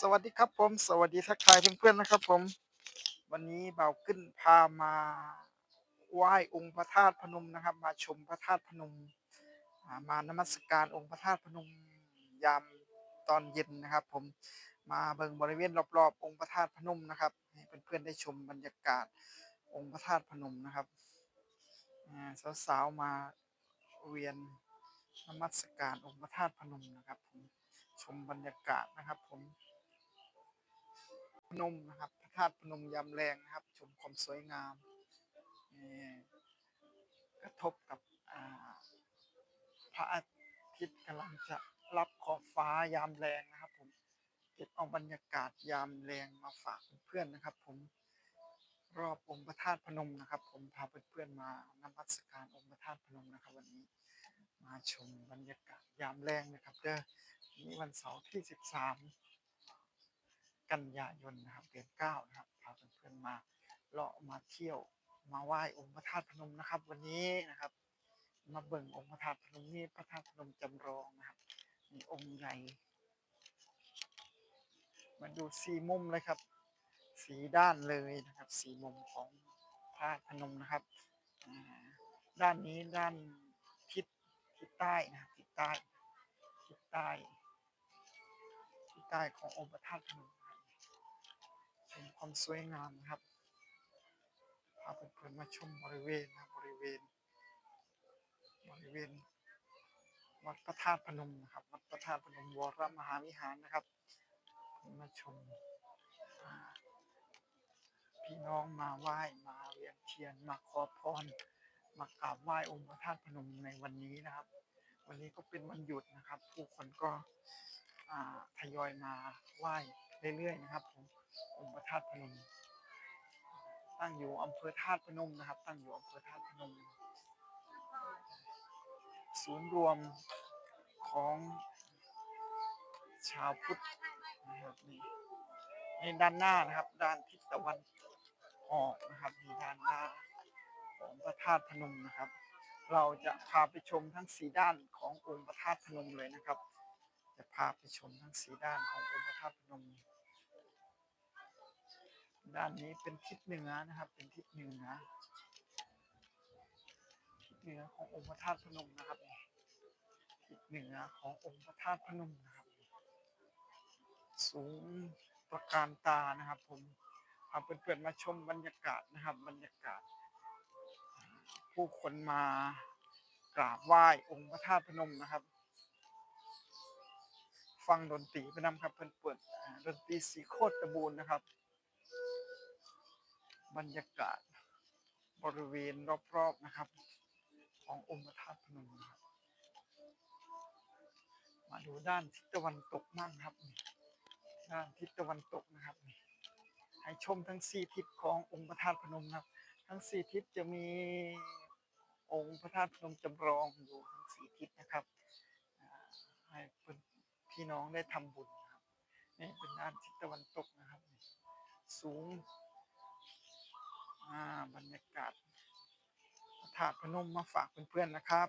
สวัสดีครับผม สวัสดีทักทายเพื่อนๆนะครับผม วันนี้เบาขึ้นพามาไหว้องค์พระธาตุพนมนะครับ มาชมพระธาตุพนม มานมัสการองค์พระธาตุพนมยามตอนเย็นนะครับ ผมมาเบิ่งบริเวณรอบๆ องค์พระธาตุพนมนะครับให้เพื่อนๆได้ชมบรรยากาศองค์พระธาตุพนมนะครับสาวๆมาเวียนนมัสการองค์พระธาตุพนมนะครับผมชมบรรยากาศนะครับผม พนมนะครับพระธาตุพนมยามแรงนะครับ ชมความสวยงามกระทบกับพระอาทิตย์กำลังจะรับขอบฟ้ายามแรงนะครับ ผมเก็บเอาบรรยากาศยามแรงมาฝากเพื่อนๆนะครับ ผมรอบองค์พระธาตุพนมนะครับ ผมพาเพื่อนๆมานมัสการองค์พระธาตุพนมนะครับ วันนี้มาชมบรรยากาศยามแรงนะครับเด้อนนี้วันเสาร์ที่สิบสาม กันยายนนะครับเดือนเก้านะครับพาเพื่อนๆมาเลาะมาเที่ยวมาไหว้องค์พระธาตุพนมนะครับ วันนี้นะครับ มาเบิ่งองค์พระธาตุพนมนี่พระธาตุพนมจำลองนะครับมีองค์ใหญ่มาดูสีมุมเลยครับ สีด้านเลยนะครับ สีมุมของพระธาตุพนมนะครับด้านนี้ด้านทิศทิศใต้นะทิศใต้ทิศใต้ทิศใต้ขององค์พระธาตุพนมนะ ความสวยงามนะครับพาเพื่อนๆมาชมบริเวณนะบริเวณ บริเวณ วัดพระธาตุพนมนะครับวัดพระธาตุพนมวรมหาวิหารนะครับ มาชมพี่น้องมาไหว้มาเวียนเทียนมาขอพร มากราบไหว้องค์พระธาตุพนมในวันนี้นะครับ วันนี้ก็เป็นวันหยุดนะครับ ผู้คนก็ ทยอยมาไหว้เรื่อยๆนะครับผมองค์พระธาตุพนม ตั้งอยู่อำเภอธาตุพนมนะครับ ตั้งอยู่อำเภอธาตุพนม ศูนย์รวมของชาวพุทธนะครับนี่ในด้านหน้านะครับ ด้านทิศตะวันออกนะครับมีด้านหน้าของพระธาตุพนมนะครับ เราจะพาไปชมทั้งสีด้านขององค์พระธาตุพนมเลยนะครับ จะพาไปชมทั้งสีด้านขององค์พระธาตุพนม ด้านนี้เป็นทิศเหนือนะครับ เป็นทิศเหนือทิศเหนือขององค์พระธาตุพนมนะครับทิศเหนือขององค์พระธาตุพนมนะครับ สูงประการตานะครับ ผมพาเพื่อนๆมาชมบรรยากาศนะครับ บรรยากาศ ผู้คนมากราบไหว้องค์พระธาตุพนมนะครับ ฟังดนตรีไปนำครับเพื่อนเปิดดนตรีสีโคตรตะบูนนะครับ บรรยากาศบริเวณรอบๆนะครับ ขององค์พระธาตุพนมนะครับมาดูด้านทิศตะวันตกบ้างครับด้านทิศตะวันตกนะครับให้ชมทั้งสี่ทิศขององค์พระธาตุพนมครับ ทั้งสี่ทิศจะมีองค์พระธาตุพนมจำลองอยู่ทั้งสี่ทิศนะครับ พี่น้องได้ทำบุญนะครับนี่เป็นด้านทิศตะวันตกนะครับ สูงอ่าบรรยากาศถาดพนมมาฝากเพื่อนๆนะครับ